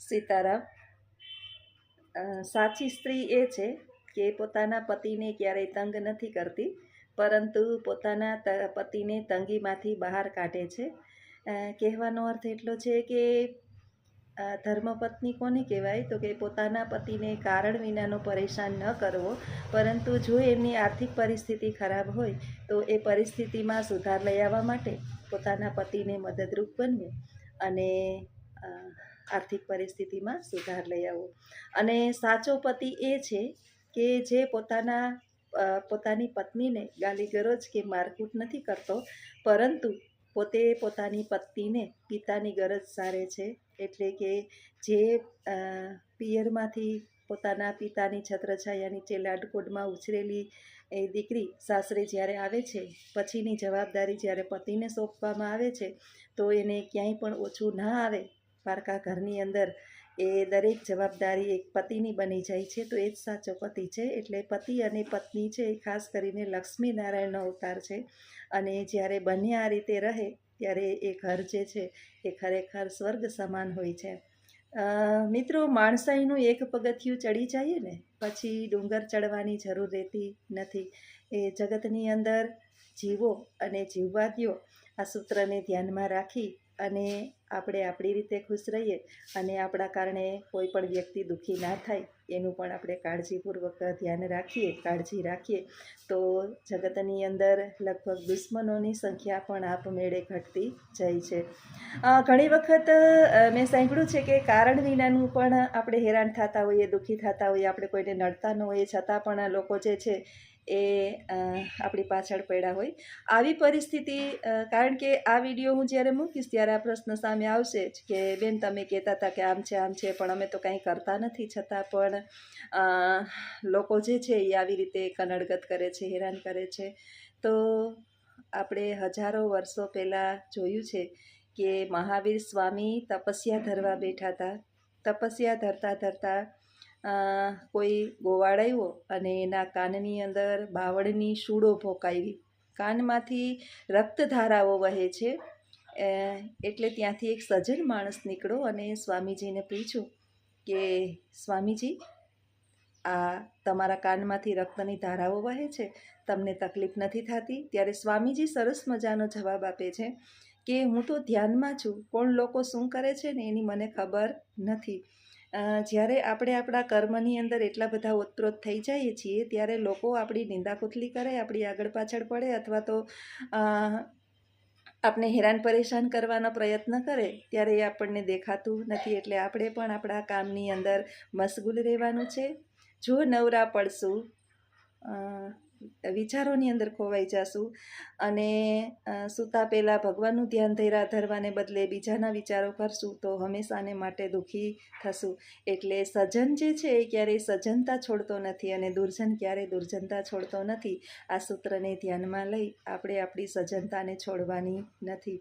સીતારામ સાચી સ્ત્રી એ છે કે પોતાના પતિને ક્યારેય તંગ નથી કરતી, પરંતુ પોતાના પતિને તંગીમાંથી બહાર કાઢે છે. કહેવાનો અર્થ એટલો છે કે ધર્મપત્ની કોને કહેવાય? તો કે પોતાના પતિને કારણ વિનાનો પરેશાન ન કરવો, પરંતુ જો એમની આર્થિક પરિસ્થિતિ ખરાબ હોય, તો એ પરિસ્થિતિમાં સુધાર લઈ આવવા માટે પોતાના પતિને મદદરૂપ બનવું અને આર્થિક પરિસ્થિતિમાં સુધાર લઈ આવવો અને સાચો પતિ એ છે કે જે પોતાના પોતાની પત્નીને ગાલી ગરોજ કે મારકૂટ નથી કરતો, પરંતુ પોતે પોતાની પત્નીને પિતાની ગરજ સારે છે. એટલે કે જે પિયરમાંથી પોતાના પિતાની છત્રછાયા નીચે લાડકોડમાં ઉછરેલી એ દીકરી સાસરે જ્યારે આવે છે, પછીની જવાબદારી જ્યારે પતિને સોંપવામાં આવે છે, તો એને ક્યાંય પણ ઓછું ના આવે પારકા ઘરની અંદર એ દરેક જવાબદારી એક પતિની બની જાય છે, તો એ જ સાચો પતિ છે. એટલે પતિ અને પત્ની છે એ ખાસ કરીને લક્ષ્મી નારાયણનો અવતાર છે. અને જ્યારે બંને આ રીતે રહે, ત્યારે એ ઘર જે છે એ ખરેખર સ્વર્ગ સમાન હોય છે. મિત્રો, માણસાઈનું એક પગથિયું ચડી જઈએ ને, પછી ડુંગર ચડવાની જરૂર રહેતી નથી. એ જગતની અંદર જીવો અને જીવવાદીઓ આ સૂત્રને ધ્યાનમાં રાખી અને આપણે આપણી રીતે ખુશ રહીએ અને આપણા કારણે કોઈ પણ વ્યક્તિ દુઃખી ના થાય. એનું પણ આપણે કાળજીપૂર્વક ધ્યાન રાખીએ, કાળજી રાખીએ. તો જગતની અંદર લગભગ દુશ્મનોની સંખ્યા પણ આપમેળે ઘટતી જાય છે. ઘણી વખત મેં સાંભળ્યું છે કે કારણ વિનાનું પણ આપણે હેરાન થતા હોઈએ, દુઃખી થતા હોઈએ, આપણે કોઈને નડતા ન હોઈએ, છતાં પણ લોકો જે છે એ આપણી પાછળ પડ્યા હોય. આવી પરિસ્થિતિ કારણ કે આ વીડિયો હું જ્યારે મૂકીશ ત્યારે આ પ્રશ્ન સામે આવશે જ કે બેન તમે કહેતા હતા કે આમ છે આમ છે, પણ અમે તો કંઈ કરતા નથી, છતાં પણ લોકો જે છે એ આવી રીતે કનડગત કરે છે, હેરાન કરે છે. તો આપણે હજારો વર્ષો પહેલાં જોયું છે કે મહાવીર સ્વામી તપસ્યા ધરવા બેઠા હતા. તપસ્યા ધરતા ધરતા કોઈ ગોવાળ અને એના કાનની અંદર બાવળની શૂળો ભોકાવી. કાનમાંથી રક્તધારાઓ વહે છે એટલે ત્યાંથી એક સજ્જન માણસ નીકળ્યો અને સ્વામીજીને પૂછ્યું કે, સ્વામીજી આ તમારા કાનમાંથી રક્તની ધારાઓ વહે છે? તમને તકલીફ નથી થતી? ત્યારે સ્વામીજી સરસ મજાનો જવાબ આપે છે કે હું તો ધ્યાનમાં છું કોણ લોકો શું કરે છે ને એની મને ખબર નથી. જ્યારે આપણે આપણા કર્મની અંદર એટલા બધા ઓતપ્રોત થઈ જઈએ છીએ, ત્યારે લોકો આપણી નિંદાકુથલી કરે, આપણી આગળ પાછળ પડે અથવા તો આપણે હેરાન પરેશાન કરવાનો પ્રયત્ન કરે, ત્યારે એ આપણને દેખાતું નથી. એટલે આપણે પણ આપણા કામની અંદર મશગુલ રહેવાનું છે. જો નવરા પડશું વિચારોની અંદર ખોવાઈ જશું અને સૂતા પહેલાં ભગવાનનું ધ્યાન ધર્યા ધરવાને બદલે બીજાના વિચારો કરશું તો હંમેશાને માટે દુઃખી થશું. એટલે સજ્જન જે છે એ ક્યારેય સજનતા છોડતો નથી અને દુર્જન ક્યારેય દુર્જનતા છોડતો નથી. આ સૂત્રને ધ્યાનમાં લઈ આપણે આપણી સજ્જનતાને છોડવાની નથી.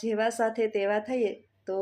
જેવા સાથે તેવા થઈએ તો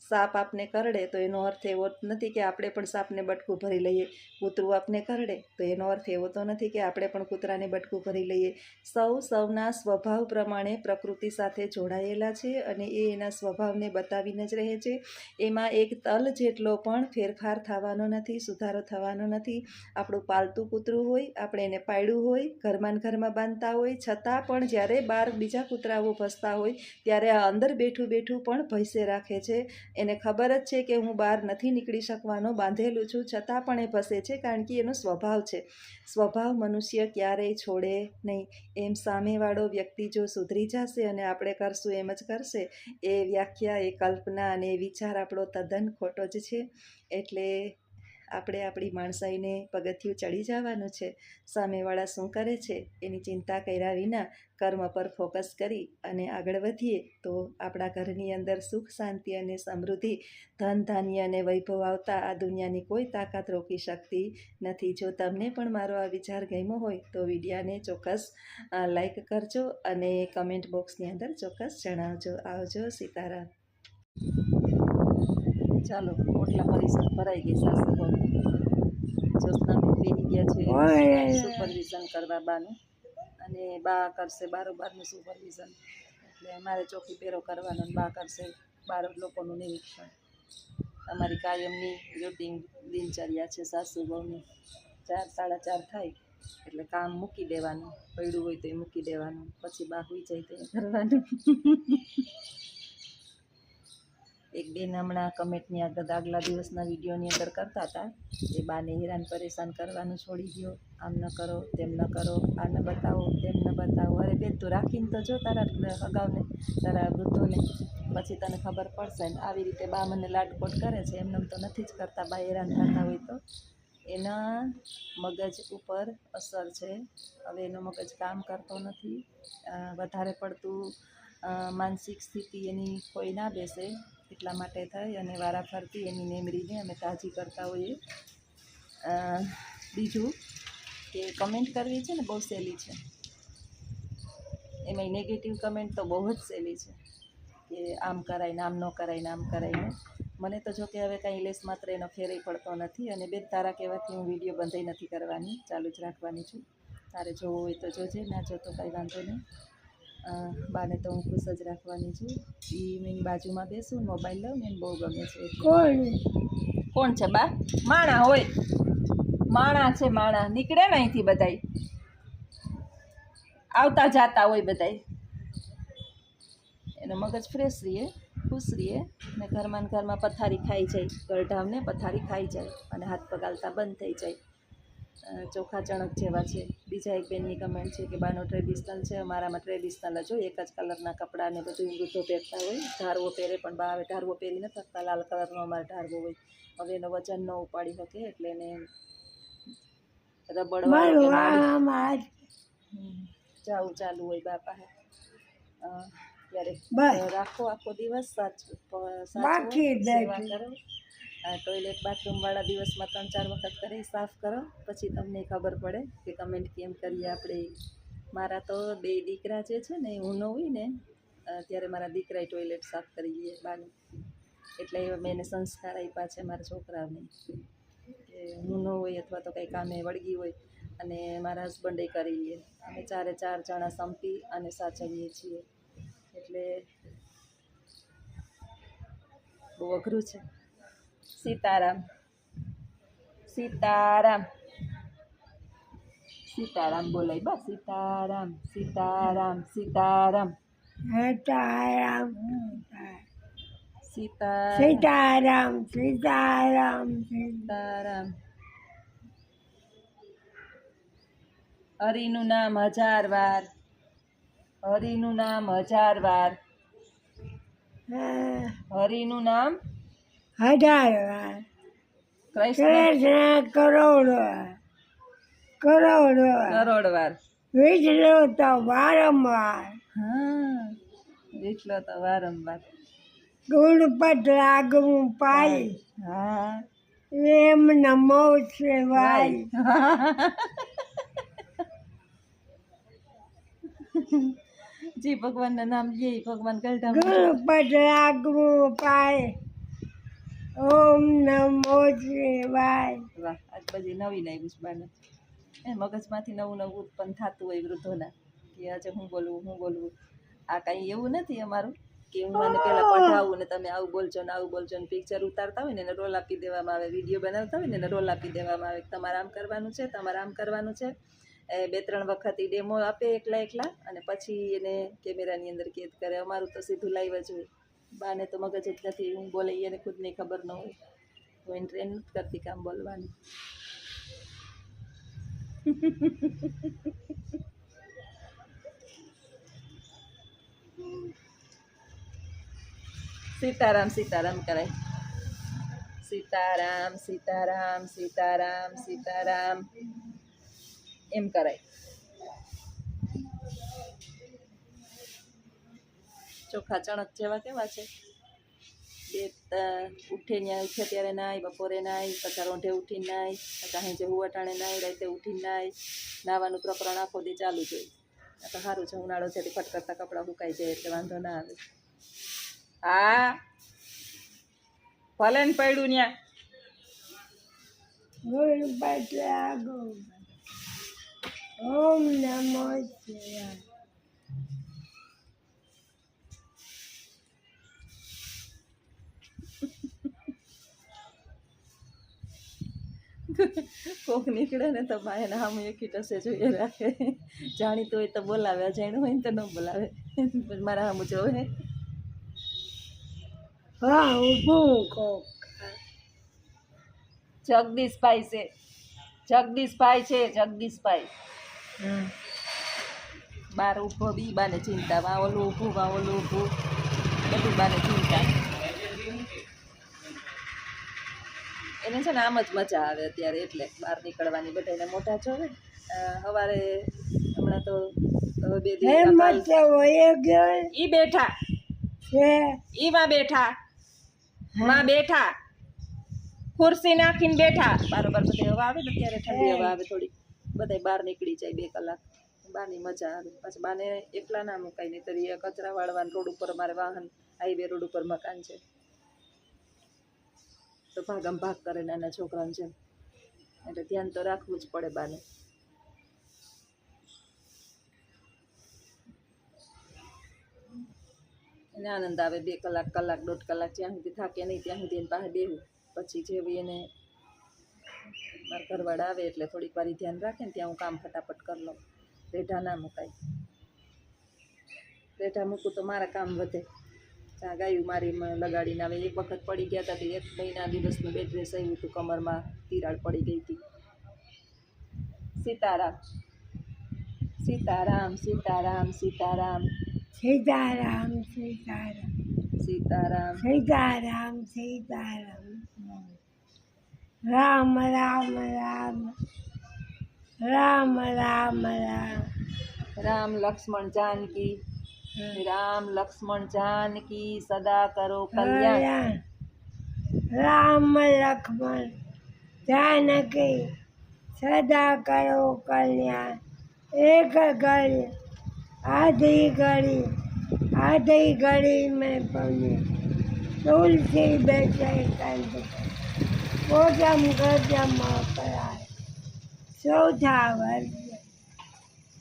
સાપ આપને કરડે તો એનો અર્થ એવો નથી કે આપણે પણ સાપને બટકું ભરી લઈએ. કૂતરું આપને કરડે તો એનો અર્થ એવો તો નથી કે આપણે પણ કૂતરાને બટકું ભરી લઈએ. સૌ સૌના સ્વભાવ પ્રમાણે પ્રકૃતિ સાથે જોડાયેલા છે અને એ એના સ્વભાવને બતાવીને જ રહે છે. એમાં એક તલ જેટલો પણ ફેરફાર થવાનો નથી, સુધારો થવાનો નથી. આપણું પાલતું કૂતરું હોય, આપણે એને પાળ્યું હોય ઘરમાં ઘરમાં બાંધતા હોય, છતાં પણ જ્યારે બહાર બીજા કૂતરાઓ ભસતા હોય, ત્યારે આ અંદર બેઠું બેઠું પણ ભૈસે રાખે છે. એને ખબર જ છે કે હું બહાર નથી નીકળી શકવાનો, બાંધેલું છું, છતાં પણ એ ભસે છે કારણ કે એનો સ્વભાવ છે. સ્વભાવ મનુષ્ય ક્યારેય છોડે નહીં. એમ સામેવાળો વ્યક્તિ જો સુધરી જશે અને આપણે કરશું એમ જ કરશે, એ વ્યાખ્યા, એ કલ્પના અને એ વિચાર આપણો તદ્દન ખોટો જ છે. એટલે આપણે આપણી માણસાઈને પગથિયું ચડી જવાનું છે, સામેવાળા શું કરે છે, એની ચિંતા કર્યા વિના કર્મ પર ફોકસ કરી અને આગળ વધીએ તો આપણા ઘરની અંદર સુખ, શાંતિ અને સમૃદ્ધિ, ધન, ધાન્ય અને વૈભવ આવતા આ દુનિયાની કોઈ તાકાત રોકી શકતી નથી. જો તમને પણ મારો આ વિચાર ગમ્યો હોય તો વિડીયાને ચોક્કસ લાઈક કરજો અને કમેન્ટ બોક્સની અંદર ચોક્કસ જણાવજો. આવજો સીતારામ. ચાલો ઓટલા પરિસર ભરાઈ ગઈ સાસુ બહુ જ્યોત્સનાબેન બેસી ગયા છે સુપરવિઝન કરવા બાનું. અને બા કરશે બારોબારનું સુપરવિઝન. એટલે અમારે ચોકી પહેરો કરવાનો બા કરશે બાર લોકોનું નિરીક્ષણ. અમારી કાયમની રૂટિન દિનચર્યા છે સાસુ બહુની. ચાર સાડા ચાર થાય એટલે કામ મૂકી દેવાનું. પડ્યું હોય તો એ મૂકી દેવાનું. પછી બા હોઈ જાય તો એ કરવાનું. એક બેન હમણાં કમેન્ટની આગળ આગલા દિવસના વિડીયોની અંદર કરતા હતા. એ બાને હેરાન પરેશાન કરવાનું છોડી દો આમ ન કરો, તેમ ન કરો, આ ન બતાવો, તેમ ન બતાવો. અરે બેન, તું રાખીને તો જો તારા અગાઉને, તારા વૃદ્ધોને. પછી તને ખબર પડશે ને આવી રીતે બા મને લાટપોટ કરે છે, એમને તો નથી જ કરતા બા હેરાન થતા હોય તો. એના મગજ ઉપર અસર છે. હવે એનો મગજ કામ કરતો નથી. વધારે પડતું માનસિક સ્થિતિ એની કોઈ ના બેસે. એટલા માટે થઈ અને વારાફરતી એની મેમરીને અમે તાજી કરતા હોઈએ. બીજું કે કમેન્ટ કરવી છે ને બહુ સહેલી છે. એમાંય નેગેટિવ કમેન્ટ તો બહુ જ સહેલી છે કે આમ કરાય આમ ન કરાય આમ કરાય ને. મને તો જો કે હવે કાંઈ લેસ માત્ર એનો ફેરય પડતો નથી અને બેન તારા કહેવાથી હું વીડિયો બંધાઈ નથી કરવાની, ચાલુ જ રાખવાની છું. તારે જોવું હોય તો જોજે, ના જો તો કાંઈ વાંધો નહીં. બાને તો હું ખુશ જ રાખવાની છું. એ મેં બાજુમાં બેસું મોબાઈલ લઉં ને બહુ ગમે છે કોણ? કોણ છે બા? માણા હોય. માણા છે માણા. નીકળે ને અહીંથી બધાય. આવતા જાતા હોય બધાય. એનો મગજ ફ્રેશ રહીએ ખુશ રહીએ ને ઘરમાં ને ઘરમાં પથારી ખાઈ જાય. ગરઢાવને પથારી ખાઈ જાય અને હાથ પગ હાલતા બંધ થઈ જાય. ચોખા ચણક જેવા છે. બીજા એક બેનની કમેન્ટ છે કે બાનો ટ્રેડિશનલ છે અમારામાં ટ્રેડિશનલ જ હોય. એક જ કલરના કપડાં ને બધું વૃદ્ધો પહેરતા હોય. ઢારવો પહેરે પણ બા હવે ઢારવો પહેરી નથી શકતા. લાલ કલરનો અમારે ઢારવો હોય. હવે એનો વજન ન ઉપાડી શકે એટલે એને રબડ જાવું ચાલુ હોય બાપા. ત્યારે રાખો આખો દિવસ. સાચું સેવા કરો. આ ટોયલેટ બાથરૂમવાળા દિવસમાં ત્રણ ચાર વખત કરી સાફ કરો, પછી તમને ખબર પડે કે કમેન્ટ કેમ કરીએ આપણે. મારા તો બે દીકરા જે છે ને, હું ન હોય ને ત્યારે મારા દીકરાએ ટોયલેટ સાફ કરી દઈએ બાગ એટલે મેં એને સંસ્કાર આપ્યા છે મારા છોકરાને કે હું ન હોય અથવા તો કંઈ કામે વળગી હોય અને મારા હસબન્ડે કરી લઈએ અમે ચારે ચાર જણા સંપી અને સાચવીએ છીએ. એટલે બહુ અઘરું છે. સીતારામ સીતારામ સીતારામ બોલાય બા સીતારામ સીતારામ સીતારામ સીતારામ સીતા સીતારામ સીતારામ સીતારામ હરિનું નામ હજાર વાર હરિનું નામ હજાર વાર હરિનું નામ હજાર વાર કૃષ્ણ કરોડ વાર કરોડ. વાર કરોડ વાર વિષ્ણુ તો વારંવાર. હા એટલો તો વારંવાર. ગુણપત લાગવું પાય. હા. એમ નમો સેવાય જી ભગવાનના નામ લે ભગવાન ગઢા ગુણપત લાગવું પાય. ઓમ નમો શિવાય. વાહ, આજ બધી નવી નવી બાને. એ મગજમાંથી નવું નવું ઉત્પન્ન થતું હોય વૃદ્ધોના, કે આજે હું બોલવું હું બોલવું. આ કાંઈ એવું નથી અમારું, કે હું મને પહેલાં પઢાવું ને તમે આવું બોલજો ને આવું બોલજો ને પિક્ચર ઉતારતા હોય ને એને રોલ આપી દેવામાં આવે વીડિયો બનાવતા હોય ને એને રોલ આપી દેવામાં આવે. તમારે આમ કરવાનું છે, તમારે આમ કરવાનું છે. એ બે ત્રણ વખત એ ડેમો આપે એકલા એકલા અને પછી એને કેમેરાની અંદર કેદ કરે. અમારું તો સીધું લાઈવ જ હોય. બાને તો મગજ જ હું બોલે એને ખુદને ખબર ન હોય. તો એને ટ્રેન નથી કરતી કામ બોલવાની. સીતારામ સીતારામ કરાય. સીતારામ સીતારામ સીતારામ સીતારામ. એમ કરાય. ચોખા ચણક જેવા કેવા છે? બે ઉઠે ત્યાં ઉઠે ત્યારે નાય, બપોરે નાય પછી રોંઢે ઉઠીને નાય પછી સાંજે અટાણે નાય, રાતે ઉઠી નાય, નાવાનું પ્રકરણ આખો દી ચાલુ જોઈએ તો સારું છે, ઉનાળો છે ફટ કરતા કપડાં સુકાઈ જાય એટલે વાંધો ના આવે. હા ભલે ને પડ્યું ત્યાં ઓમ નમો શિવાય. કોક નીકળે ને તો બા એને સામે એકી ટસે જોઈએ રાખે. જાણીતું હોય તો બોલાવે અજાણ્યું હોય ને તો ન બોલાવે. મારા સામું જોવે હા. ઊભું કોક. જગદીશભાઈ છે. જગદીશભાઈ છે જગદીશભાઈ. બાર ઊભો બી બાને ચિંતા વાવલું ઊભું વા ઓલું ઊભું. બધું બાને ચિંતા. એને છે ને આમ જ મજા આવે અત્યારે એટલે બહાર નીકળવાની બધાને મોટા છો ને સવારે હમણાં તો બે ઈ બેઠા. ઈ માં બેઠા. માં બેઠા. ખુરશી નાખીને બેઠા. બરોબર બધી હવા આવે ને ત્યારે ઠંડી હવા આવે થોડી. બધા બહાર નીકળી જાય બે કલાક. બાની મજા આવે. પછી બાને એકલા ના મુકાય નહીં તરી કચરા વાળવાનું રોડ ઉપર મારે વાહન હાઈવે રોડ ઉપર મકાન છે. તો ભાગમ ભાગ કરે નાના છોકરાને જેમ. એટલે ધ્યાન તો રાખવું જ પડે બાને. એને આનંદ આવે બે કલાક કલાક, દોઢ કલાક જ્યાં સુધી થાકે નહીં ત્યાં સુધી એની પાસે બેહું. પછી જેવી એને મારા ઘરવાળા આવે એટલે થોડીક વાર ધ્યાન રાખે ને ત્યાં હું કામ ફટાફટ કરી લઉં. રેઢા ના મુકાય. રેઢા મૂકું તો મારા કામ વધે. ગાયું મારી મ- લગાડીને આવે. એક વખત પડી ગયા હતા તે એક મહિના દિવસનું બેડ રેસ આવ્યું હતું કમરમાં. તિરાડ પડી ગઈ હતી. સીતારામ. સીતારામ સીતારામ સીતારામ. સીતારામ સીતારામ. સીતારામ. સીતારામ સીતારામ. રામ રામ રામ. રામ રામ રામ. રામ લક્ષ્મણ જાનકી. રામ લક્ષ્મણ જાનકી સદા કરો કલ્યાણ. રામ. લક્ષ્મણ જાનકી સદા કરો કલ્યાણ. એક ઘડી આધી ઘડી આધી ઘડી મેં પમને તુલસી બેસાઈ કંદ ગોજમ ગજમ કરાય ચોથા વર્ષે.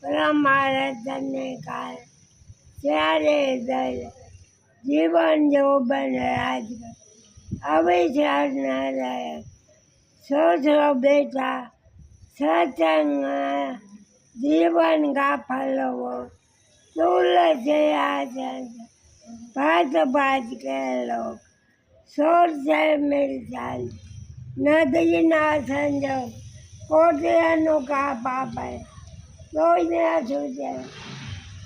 પરમારથને કાળ જ્યારે જીવન જેવો બને આજ હવે ચાર નારાયણ સોસરો બેટા સત્સંગ જીવન ગાફલવો. તુલસી આસન ભાત ભાત કે લોક સોર છે મિલ ચાલ. નદી ના સંજોગ કોટલાનું કાપ આપે કોઈ ના સૂચે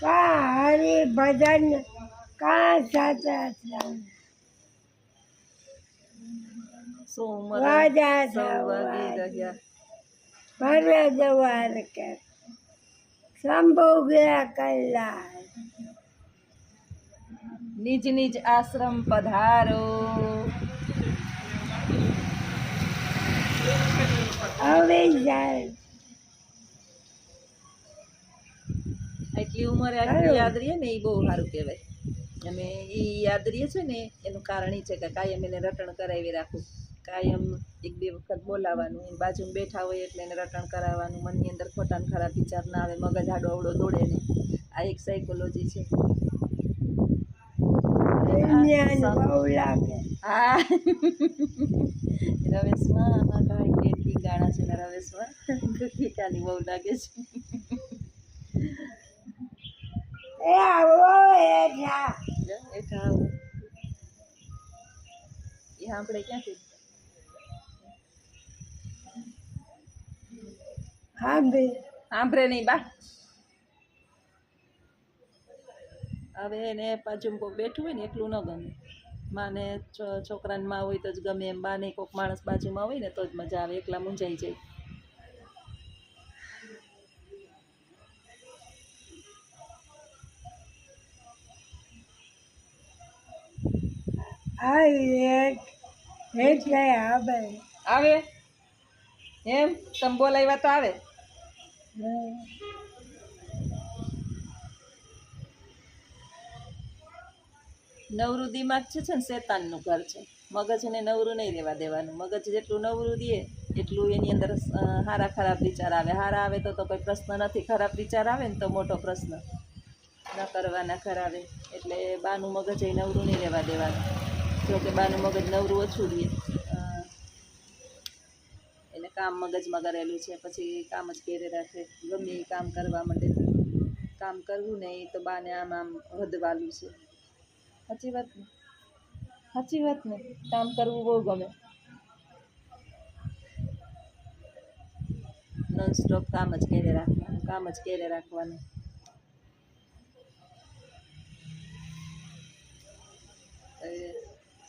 કા હરિ ભજન કા સાચા વાજા જવા. ભરવે જવાર કે શંભુ ગયા કલ્લા નિજ નિજ આશ્રમ પધારો. હવે એટલી ઉંમરે આટલી યાદ રહીએ ને એ બહુ સારું કહેવાય. અને એ યાદ રહીએ છે ને એનું કારણ એ છે કે કાયમ એને રટણ કરાવી રાખવું. કાયમ એક બે વખત બોલાવવાનું એની બાજુમાં બેઠા હોય એટલે એને રટણ કરાવવાનું મનની અંદર ખોટા ખરાબ વિચાર ના આવે મગજ આડો અવડો દોડે ને. આ એક સાયકોલોજી છે. હા. રવેશમાં આમાં કેટલી ગાણા છે રવેશમાં. ગીતાની બહુ લાગે છે. એ આપણે ક્યાંથી હા સાંભળે નહીં બા. હવે એને પાછું કોઈક બેઠું હોય ને એટલું ન ગમે. માને છોકરાને માં હોય તો જ ગમે, એમ બાને કોઈક માણસ બાજુમાં હોય ને, તો જ મજા આવે, એકલા મૂંઝાઈ જાય. આ એક એટલે આવે? એમ? તમ બોલાવ્યા તો આવે? નવરું દિમાગ છે છે ને શેતાનનું ઘર છે. મગજને નવરું નહીં રહેવા દેવાનું. મગજ જેટલું નવરું દે, એટલું એની અંદર સારા ખરાબ વિચાર આવે. હારા આવે તો તો કોઈ પ્રશ્ન નથી. ખરાબ વિચાર આવે ને તો મોટો પ્રશ્ન. ન કરવાના ખરાબે એટલે બાનું મગજ એ નવરું નહીં રહેવા દેવાનું. જો કે બાનું મગજ નવરું ઓછું રહે. એને કામ મગજમાં કરેલું છે, પછી કામ જ ઘેરે રાખે, ગમે એ કામ કરવા માટે. કામ કરવું ને એ તો બાને આમ આમ વધવાલું છે. સાચી વાત ને? સાચી વાત ને? કામ કરવું બહુ ગમે. નોન સ્ટોપ કામ જ ઘેરે રાખવાનું, કામ જ ઘેરે રાખવાનું. એ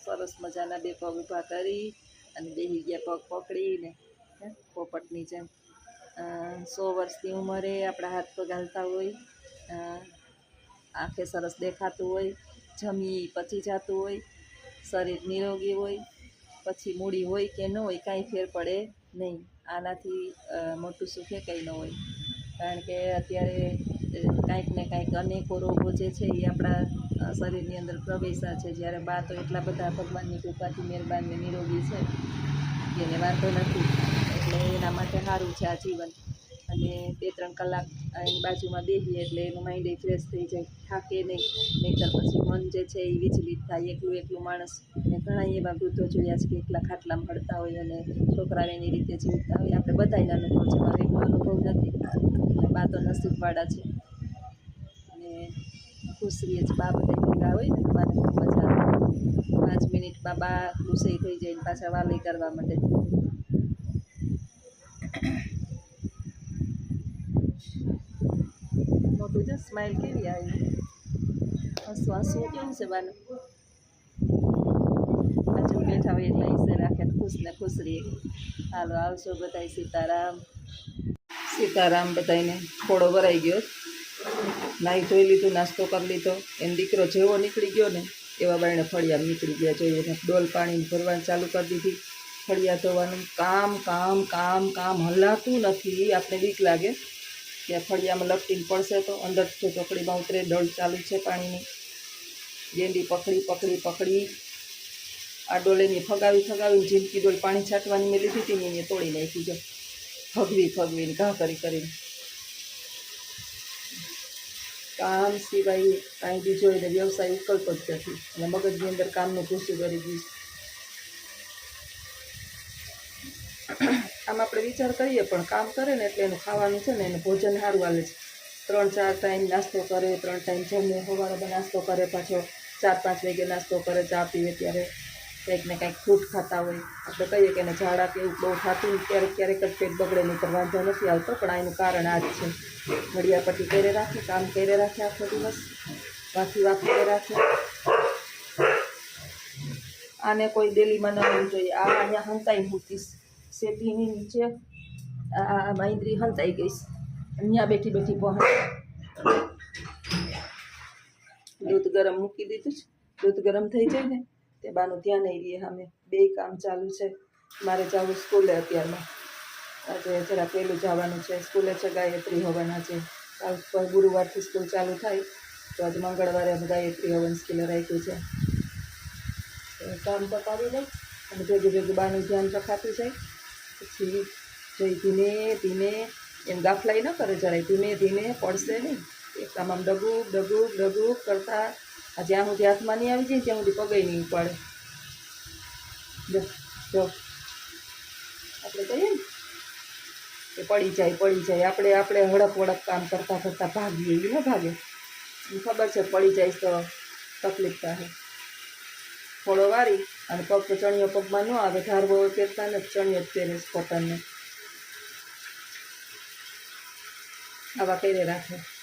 સરસ મજાના બે પગ ઊભા કરી અને બેહી ગયા પગ પકડીને પોપટની જેમ. સો વર્ષની ઉંમરે આપણા હાથ પગ હાલતા હોય આંખે સરસ દેખાતું હોય, જમી પચી જતું હોય, શરીર નિરોગી હોય, પછી મૂડી હોય કે ન હોય, કાંઈ ફેર પડે નહીં. આનાથી મોટું સુખે કંઈ ન હોય. કારણ કે અત્યારે કાંઈક ને કાંઈક અનેકો રોગો જે છે એ આપણા શરીરની અંદર પ્રવેશા છે. જ્યારે બા તો એટલા બધા ભગવાનની કૃપાથી મહેરબાની નિરોગી છે. એને વાંધો નથી. એટલે એના માટે સારું છે આ જીવન. અને બે ત્રણ કલાક એની બાજુમાં બેસીએ એટલે એનું માઇન્ડ ફ્રેશ થઈ જાય. થાકે નહીં. નહીંતર પછી મન જે છે એ વિચલિત થાય. એકલું એકલું માણસ. અને ઘણા એવા વૃદ્ધો જોયા છે કે એકલા ખાટલામાં હડતા હોય અને છોકરાઓ એની રીતે જીવતા હોય. આપણે બધાયના અનુભવ છે. મારો એકલો અનુભવ નથી. બા તો નસીબવાળા છે. અને ખુશ રહીએ છે બા બધા ભેગા હોય ને તો બાને ખૂબ મજા આવે પાંચ મિનિટમાં બા ગુસ્સે થઈ જાય ને પાછા વાલી કરવા માંડે મોટું છે સ્માઇલ કેવી આવી? હસવું હસવું કેવું છે બાનું? આજુ બેઠા હોય એટલે હિસ્સે રાખે ને ખુશ ને ખુશ રહીએ હાલો આવજો બધાય સીતારામ. સીતારામ બધાયને થોડો ભરાઈ ગયો. નાહી ધોઈ લીધું, નાસ્તો કરી લીધો. એમ દીકરો જેવો નીકળી ગયો ને, એવા બારણે ફળિયા નીકળી ગયા જોઈએ ને ડોલ પાણી ભરવાનું ચાલુ કરી દીધી. ફળિયા ધોવાનું કામ કામ કામ કામ હલાતું નથી. આપણે બીક લાગે કે ફળિયામાં લપટીને પડશે તો? અંદર જો ચોકડીમાં ઉતરે, ડોલ ચાલુ છે પાણીની. ગેંડી પકડી પકડી પકડી. આ ડોલેની ફગાવી ફગાવીને જિંદગી ડોલ પાણી છાંટવાની મેં લીધી હતી ને એને તોડી નાખી જો. ફગવી, ફગવીને ઘા કરી કરીને. કામ સિવાય કાંઈ બીજો એટલે વ્યવસાય ઉકલતો જ નથી. અને મગજની અંદર કામનું ઘૂસું કરી દઈશ. આમ આપણે વિચાર કરીએ, પણ કામ કરે ને એટલે એનું ખાવાનું છે ને એનું ભોજન સારું હાલે છે. ત્રણ, ચાર ટાઈમ નાસ્તો કરે, ત્રણ ટાઈમ જમે સવારે નાસ્તો કરે, પાછો ચાર, પાંચ વાગે નાસ્તો કરે, ચા પીવે ત્યારે. કંઈક ને કંઈક ફ્રૂટ ખાતા હોય. આપણે કહીએ કે એને ઝાડા કે એવું બહુ ખાતું ક્યારેક ક્યારેક જ પેટ બગડે, નહીં તો વાંધો નથી આવતો, પણ એનું કારણ આ જ છે. ઘડિયાપટ્ટી કરે રાખે, કામ કરે રાખે આખો દિવસ. વાંચી વાંચ કરે રાખે. આને કોઈ ડેલીમાં ન હોવું જોઈએ. આ અહીંયા હંતાઈ મૂકીશ શેતીની નીચે આ મહિન્દ્રી હંતાઈ ગઈશ. અહીંયા બેઠી બેઠી પહોંચ. દૂધ ગરમ મૂકી દીધું છે. દૂધ ગરમ થઈ જાય ને તે બાનું ધ્યાન આવી અમે. બે કામ ચાલુ છે. મારે જવું સ્કૂલે અત્યારમાં. આજે જરા પહેલું જવાનું છે. સ્કૂલે છે ગાયત્રી હવન આજે. કાલ ગુરુવારથી સ્કૂલ ચાલુ થાય. તો આજે મંગળવારે અમે ગાયત્રી હવન સ્કૂલે રાખ્યું છે. કામ પતાવી લઈ અને ભેગું ભેગું બાનું ધ્યાન રખાતું જાય. પછી જઈ ધીમે ધીમે એમ ગાફલાઈ ન કરે જરાય. ધીમે ધીમે પડશે નહીં. એક આમ ડગુક ડગુક ડગુક કરતા આ જ્યાં સુધી હાથમાં નહીં આવી જાય ત્યાં સુધી પગે નહીં ઉપાડે જો આપણે કહીએ ને? કે પડી જાય પડી જાય. આપણે આપણે હડક વડક કામ કરતાં કરતાં ભાગીએ. એ ન ભાગે? ખબર છે, પડી જાય તો તકલીફ થાય. થોડો વારી અને પગ તો ચણિયો પગમાં ન આવે. ધારવો પહેરતા ને ચણિયો જ પહેરે પોતાને. આવા પહેરે રાખે.